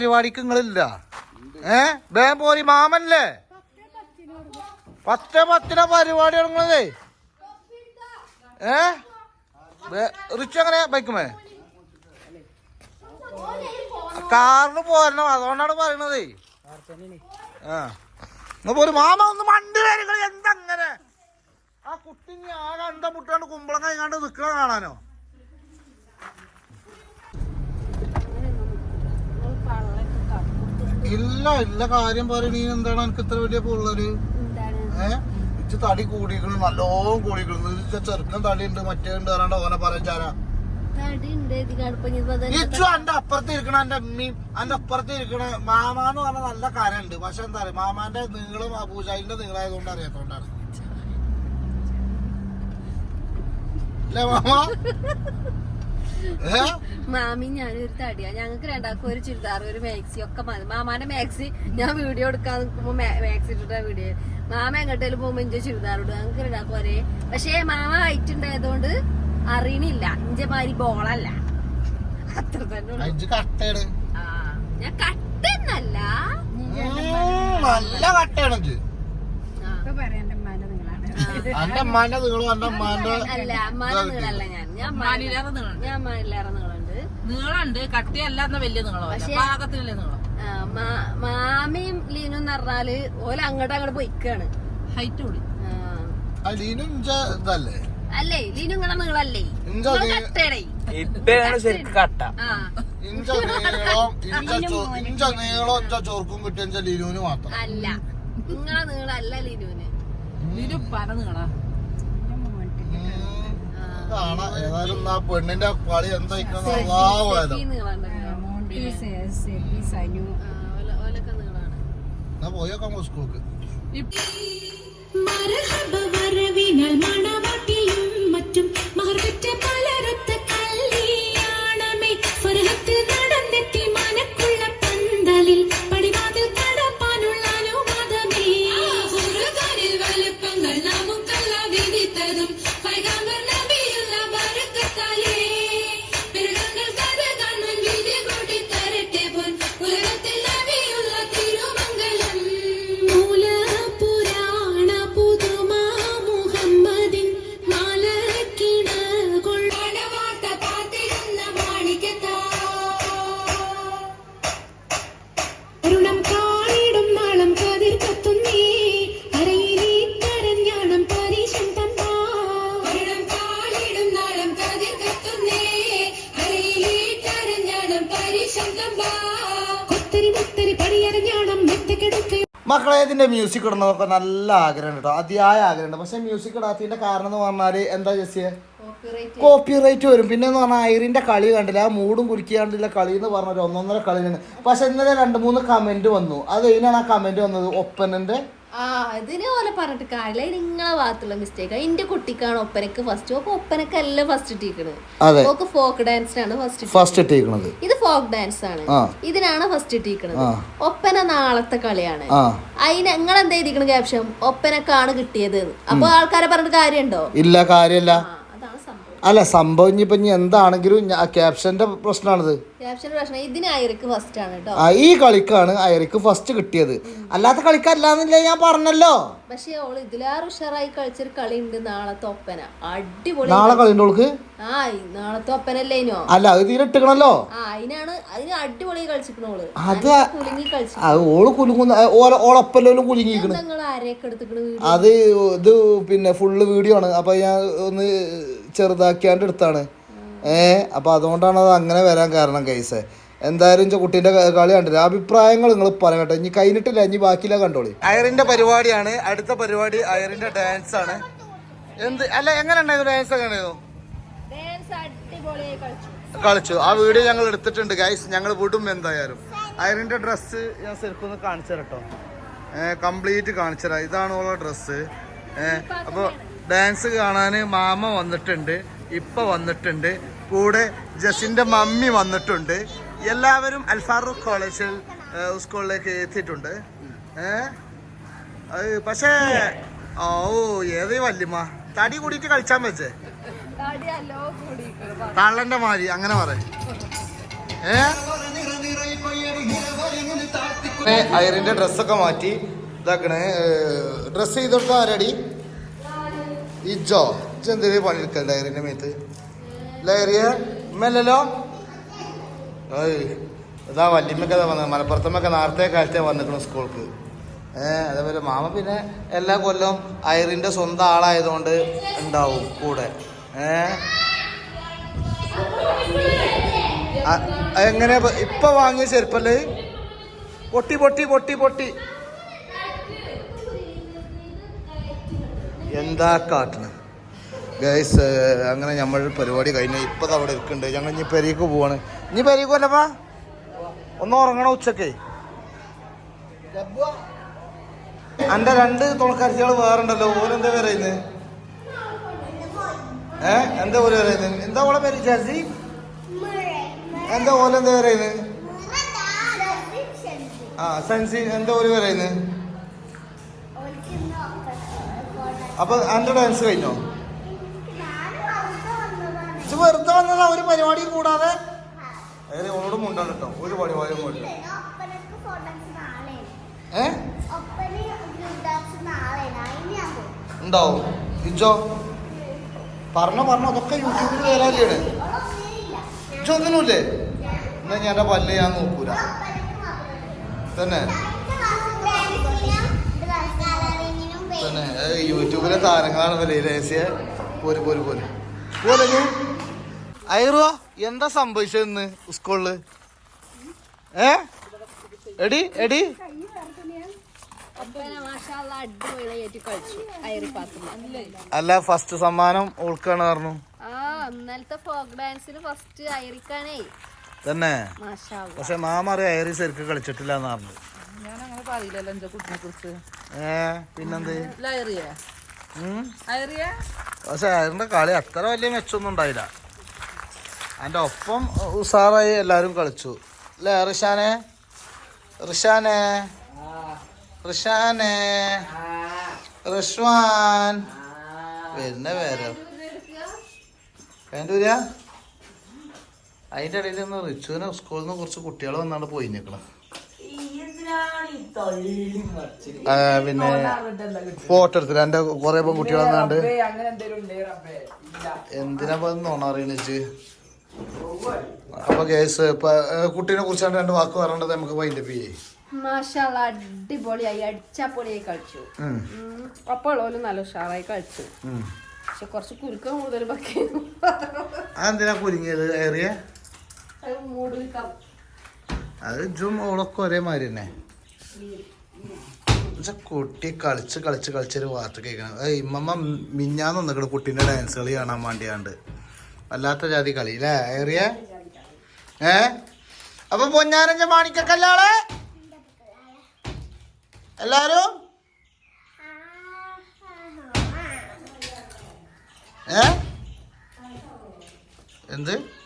പരിപാടിക്ക് നിങ്ങളില്ല? ഏ? ബേ പോരി മാമല്ലേ പത്ത് പത്തിന പരിപാടി തുടങ്ങുന്നതേ ഏ? റിച്ച് എങ്ങനെ ബൈക്കുമേ? കാറിന് പോരണം അതുകൊണ്ടാണ് പറയണതേ. ആ. മാമ ഒന്ന് മണ്ടി കാര്യങ്ങൾ എന്തങ്ങനെ ആ കുട്ടി ആകെ അണ്ട മുട്ടാണ്ട് കുമ്പളം കൈകാണ്ട് നിക്കണ കാണാനോ? ഇല്ല ഇല്ല കാര്യം പറയണീ എന്താണ് എനിക്ക് ഇത്ര വലിയ പൊള്ളൽ ഏഹ് ഇച്ച് തടി കൂടിക്കണ് നല്ലോണം കൂടിക്കണ് ഇച്ച ചെറുക്കൻ തടി ഉണ്ട് മറ്റേ ഉണ്ട് പറയാണ്ട് ഓനെ പറയാ ഇച്ചു എന്റെ അപ്പുറത്ത് ഇരിക്കണ എന്റെ അമ്മയും എന്റെ അപ്പുറത്ത് ഇരിക്കണ മാമാന്ന് പറഞ്ഞ നല്ല കരണ്ട് പക്ഷെ എന്താ പറയാ മാമാന്റെ നീളം ആ പൂജാരിന്റെ നീളായതുകൊണ്ട് അറിയാത്തോണ്ടാണ് അല്ലേ മാമ? മാമി ഞാനൊരു തടിയാ. ഞങ്ങൾക്ക് രണ്ടാൾക്കും ഒരു ചുരിദാർ ഒരു മാക്സി ഒക്കെ മതി. മാമാന്റെ മാക്സി ഞാൻ വീഡിയോ എടുക്കാൻ നിൽക്കുമ്പോ മാക്സി ഇട്ടിട്ടാ വീഡിയോ. മാമ എങ്ങോട്ടേലും പോകുമ്പോ ഇഞ്ചോ ചുരിദാർ ഇടും. ഞങ്ങൾക്ക് രണ്ടാൾക്കും ഒരേ പക്ഷേ മാമ ഹൈറ്റ് ഉണ്ടായതുകൊണ്ട് അറിയണില്ല. ഇഞ്ചെ മാതിരി ബോളല്ല. അത്ര തന്നെ ഞാൻ കട്ടെന്നല്ല. നല്ല കട്ടയാണ്. എന്റെ അമ്മാന്റെ നീളം എന്റെ അമ്മാന്റെ അല്ല അമ്മാനെ നീളല്ല ഞാൻ. ഞാൻ മാനിലേറെ ഞാൻ മാനിലേറെ നീളമുണ്ട് നീളമുണ്ട് കട്ടിയല്ലാന്ന വലിയ നീളമല്ല പാകത്തിനല്ലേ നീളം മാമിയും ലീനും എന്ന് പറഞ്ഞാൽ ഓല അങ്ങോട്ട് അങ്ങോട്ട് പോയിക്കാണ് ഹൈറ്റ് കൂടി. ഇതല്ലേ? അല്ലേ ലീനും ഇങ്ങനെ നീളല്ലേ ശരിക്കും കട്ട. ആ. ഇഞ്ച നീളം ഇഞ്ച ചൊ- ഇഞ്ച നീളം ഇഞ്ച ചൊറുക്കും കിട്ടിയ ലീനുവിന് മാത്രം. അല്ല. നിങ്ങളെ നീളല്ല ലീനുവിന്? ഇതിന് പന നീളാ ഉം. ആ. ഏതായാലും ആ പെണ്ണിന്റെ കളി എന്തായിക്കണം പോയേക്കാം സ്കൂൾക്ക്. മരഹബ വരവിനാൽ മക്കളെ ഇതിന്റെ മ്യൂസിക് ഇടുന്നതൊക്കെ നല്ല ആഗ്രഹം കേട്ടോ. അതിയായ ആഗ്രഹമുണ്ട് പക്ഷെ മ്യൂസിക് ഇടാത്തതിന്റെ കാരണം എന്ന് പറഞ്ഞാൽ എന്താ ജസ്സിയെ? കോപ്പിറൈറ്റ് കോപ്പി റൈറ്റ് വരും. പിന്നെ എന്ന് പറഞ്ഞാൽ ഐറിന്റെ കളി കണ്ടില്ല. ആ മൂടും കുലുക്കിയാണ്ടില്ല കളി എന്ന് പറഞ്ഞ ഒരു ഒന്നൊന്നര കളിയാണ് പക്ഷെ ഇന്നലെ രണ്ട് മൂന്ന് കമന്റ് വന്നു. അത് ഇതിനാണ് ആ കമന്റ് വന്നത്. ഒപ്പനന്റെ ആ അതിന് പോലെ പറഞ്ഞിട്ട് കാര്യമില്ല. നിങ്ങളെ ഭാഗത്തുള്ള മിസ്റ്റേക്ക് എന്റെ കുട്ടിക്കാണ് ഒപ്പനക്ക് ഫസ്റ്റ് ഓക്ക് ഒപ്പനക്കല്ല ഫസ്റ്റ് ഇട്ടിരിക്കണത്? ഓക്ക് ഫോക്ക് ഡാൻസിനാണ് ഫസ്റ്റ് ഫസ്റ്റ് ഇത് ഫോക്ക് ഡാൻസ് ആണ്. ഇതിനാണ് ഫസ്റ്റ് ഇട്ടിരിക്കണത്. ആ. ഒപ്പന നാളത്തെ കളിയാണ്. അതിന് നിങ്ങൾ എന്താ ഇരിക്കണ ക്യാപ്ഷൻ ഒപ്പനക്കാണ് കിട്ടിയത്. അപ്പൊ ആൾക്കാരെ പറഞ്ഞിട്ട് കാര്യമുണ്ടോ? ഇല്ല സംഭവം അല്ല സംഭവം ഇനിയിപ്പോ ഇനി എന്താണെങ്കിലും ക്യാപ്ഷന്റെ പ്രശ്നമാണിത്. ക്യാപ്ഷൻ പ്രശ്നം. ഇതിന് ഐറിക്ക് ഫസ്റ്റ് ആണ് കേട്ടോ ആ ഈ കളിക്കാണ് അയറിക്ക് ഫസ്റ്റ് കിട്ടിയത്. അല്ലാത്ത കളിക്കല്ലാന്നില്ല ഞാൻ പറഞ്ഞല്ലോ. പക്ഷെ ഓൾ ഇതിലാറ് ഉഷാറായി കളിച്ചൊരു കളി ഉണ്ട് നാളത്തെ ഒപ്പന അടിപൊളി. നാളെ കളിന്റെ ഓൾക്ക് ആ നാളത്തെ ഒപ്പനല്ലേനോ അല്ല അത് തീരെ ഇട്ടുക്കണല്ലോ. ആ അതിനാണ് അതിന് അടിപൊളി കളിച്ചിക്കണോൾ അത് കുലുങ്ങി കളിച്ചു അത് ഓൾ കുലുങ്ങുന്ന ഓളൊപ്പല്ലോലും കുലുങ്ങി നിങ്ങൾ ആരെയൊക്കെ എടുത്തിക്കണ വീഡിയോ? അത് ഇത് പിന്നെ ഫുള്ള് വീഡിയോ ആണ്. അപ്പൊ ഞാൻ ഒന്ന് ചെറുതാക്കിയാണ്ട് എടുത്താണ് ഏ അപ്പൊ അതുകൊണ്ടാണ് അത് അങ്ങനെ വരാൻ കാരണം കൈസ് എന്തായാലും ഇഞ്ച കുട്ടീന്റെ കളി കണ്ടില്ല? അഭിപ്രായങ്ങൾ നിങ്ങൾ പറയട്ടെ ഇനി കഴിഞ്ഞിട്ടില്ല ഇനി ബാക്കിയില്ല കണ്ടോളി. അയറിന്റെ പരിപാടിയാണ്. അടുത്ത പരിപാടി അയറിന്റെ ഡാൻസ് ആണ്. എന്ത് അല്ല എങ്ങനെ ഉണ്ടായിരുന്നു? ഡാൻസ് ഒക്കെ ഉണ്ടായിരുന്നു? ഡാൻസ് അടിപൊളിയായി കളിച്ചു. കളിച്ചു. ആ വീഡിയോ ഞങ്ങൾ എടുത്തിട്ടുണ്ട് ഗൈസ് ഞങ്ങൾ വിടും എന്തായാലും. അയറിന്റെ ഡ്രസ്സ് ഞാൻ ശരിക്കും ഒന്ന് കാണിച്ചു തരട്ടോ കംപ്ലീറ്റ് കാണിച്ചു തരാം. ഇതാണ് ഓളോ ഡ്രസ്സ് അപ്പോൾ ഡാൻസ് കാണാൻ മാമ വന്നിട്ടുണ്ട് ഇപ്പ വന്നിട്ടുണ്ട് കൂടെ ജസിന്റെ മമ്മി വന്നിട്ടുണ്ട്. എല്ലാവരും അൽഫാറൂഖ് കോളേജിൽ സ്കൂളിലേക്ക് എത്തിയിട്ടുണ്ട്. ഏഹ് പക്ഷേ ഓ ഏതേ വല്യമ്മ? തടി കൂടിയിട്ട് കളിച്ചാൻ വെച്ചേ? തള്ളന്റെ മാരി അങ്ങനെ പറ. ഏ? ഐറിന്റെ ഡ്രസ്സൊക്കെ മാറ്റി ഇതാക്കണേ ഡ്രസ്സ് ചെയ്ത് കൊടുത്ത ആരടി? ഇജോ ഇജെന്തിനു പണിയെടുക്കണ്ട ഐറിന്റെ മേത്ത്? ലയറിയ മെല്ലല്ലോ ഏയ് ഇതാ വല്യമ്മയൊക്കെ വന്നത് മലപ്പുറത്തമ്മയൊക്കെ നേരത്തെ കാലത്തെ വന്നിക്കണം സ്കൂൾക്ക്. ഏഹ് അതേപോലെ മാമ പിന്നെ എല്ലാ കൊല്ലവും അയറിന്റെ സ്വന്തം ആളായതുകൊണ്ട് ഉണ്ടാവും കൂടെ. ഏഹ് എങ്ങനെ ഇപ്പൊ വാങ്ങിയ ചെരുപ്പല്ലേ? പൊട്ടി പൊട്ടി പൊട്ടി പൊട്ടി. എന്താ കാട്ടണം? ഗൈസ് അങ്ങനെ നമ്മൾ പരിപാടി കഴിഞ്ഞ ഇപ്പൊ അവിടെ ഇരിക്കുന്നുണ്ട് ഞങ്ങൾ ഇനി പെരീക്ക് പോവാണ്. ഇനി പെരീക്ക് അല്ലപ്പാ ഒന്ന് ഉറങ്ങണം ഉച്ചക്കേ. എന്റെ രണ്ട് തുണക്കാരിച്ചാൾ വേറെ ഉണ്ടല്ലോ ഓരെന്താ പറയുന്നത് ഏ എന്താ ഓൽ പറയുന്നത് എന്താ ഓളെ പേര് ചേച്ചി? എന്താ ഓലെന്താ പറയുന്നത് ആ സെൻസി എന്താ ഓൽ പറയുന്നത് അപ്പൊ അന്റെ ഡാൻസ് കഴിഞ്ഞോ? ഇത് വെറുതെ വന്നതാ ഒരു പരിപാടി കൂടാതെ. ഏറെ ഓളോട് മുണ്ടാണ് കേട്ടോ ഒരു പരിപാടിയും കൂടില്ല ഏ? ഉണ്ടാവും. ഇജോ പറഞ്ഞോ പറഞ്ഞോ. അതൊക്കെ യൂട്യൂബിൽ വരാല്ലേ ഇജോ ഒന്നിനുമില്ലേ എന്നാ ഞാൻ പല്ല് ഞാൻ നോക്കൂല. തന്നെ? യൂട്യൂബിലെ താരങ്ങളാണ് വിലയിലേസിയ പോര് പോര് പോര്. പോലെ ഐറോ എന്താ സംഭവിച്ചതെന്ന് സ്കൂളിൽ ഏ? എടി എടി. അല്ല ഫസ്റ്റ് സമ്മാനം ഓൾക്കാണ് പറഞ്ഞു. ഇന്നലത്തെ ഫോക്ക് ഫസ്റ്റ് ഐറിക്കാണേ തന്നെ. പക്ഷെ മാമറി ഐറി ശരിക്കും കളിച്ചിട്ടില്ല എന്ന് പറഞ്ഞു. ഞാൻ അങ്ങനെ പറയില്ലല്ലോ എന്റെ കുട്ടിനെ കുറിച്ച്. ഏ പിന്നെന്ത്? ലയറിയ പക്ഷെ അയറിന്റെ കളി അത്ര വലിയ മെച്ചൊന്നും ഉണ്ടായില്ല. അതിന്റെ ഒപ്പം ഉഷാറായി എല്ലാരും കളിച്ചു. അല്ലേ റിഷാനെ? റിഷാനെ? റിഷാനെ? റിഷ്വാൻ? വരുന്ന പേരോ. വേണ്ടൂര അതിന്റെ ഇടയിൽ നിന്ന് റിച്ചുവിനെ സ്കൂളിൽ നിന്ന് കുറച്ച് കുട്ടികൾ വന്നാണ് പോയി നിൽക്കണം പിന്നെ ഫോട്ടോ എടുത്തില്ല എന്റെ കൊറേ പെൺകുട്ടികൾ വന്നാണ്ട്. എന്തിനാ നോണ അറിയണിച്ച് അപ്പൊ കേസ് ഇപ്പൊ കുട്ടീനെ കുറിച്ചാണ് രണ്ട് വാക്ക് പറയേണ്ടത് നമുക്ക് വൈൻഡപ്പ് ചെയ്യേ മാഷാള്ള അടിപൊളിയായി. അടിച്ചപൊളിയായി കളിച്ചു. അപ്പോൾ ഓൽ നല്ല ഉഷാറായി കളിച്ചു. പക്ഷെ കുറച്ച് കുരുക്കം കൂടുതൽ അതെന്തിനാ കുരുങ്ങിയത് ഏറിയ? അത് ജും ഓളൊക്കെ ഒരേ മാതിരി തന്നെ. കുട്ടി കളിച്ച് കളിച്ച് കളിച്ചൊരു വാർത്ത കേൾക്കണം. ഏയ് ഇമ്മമ്മ മിഞ്ഞാന്ന് വന്നിക്കണ് കുട്ടീന്റെ ഡാൻസ് കളി കാണാൻ വേണ്ടിയാണ്ട്. വല്ലാത്ത ജാതി കളി അല്ലേ ഏറിയ? ഏ? അപ്പൊ പൊന്നാരഞ്ച മാണിക്കല്ലാളെ എല്ലാരും? ഏ? എന്ത്?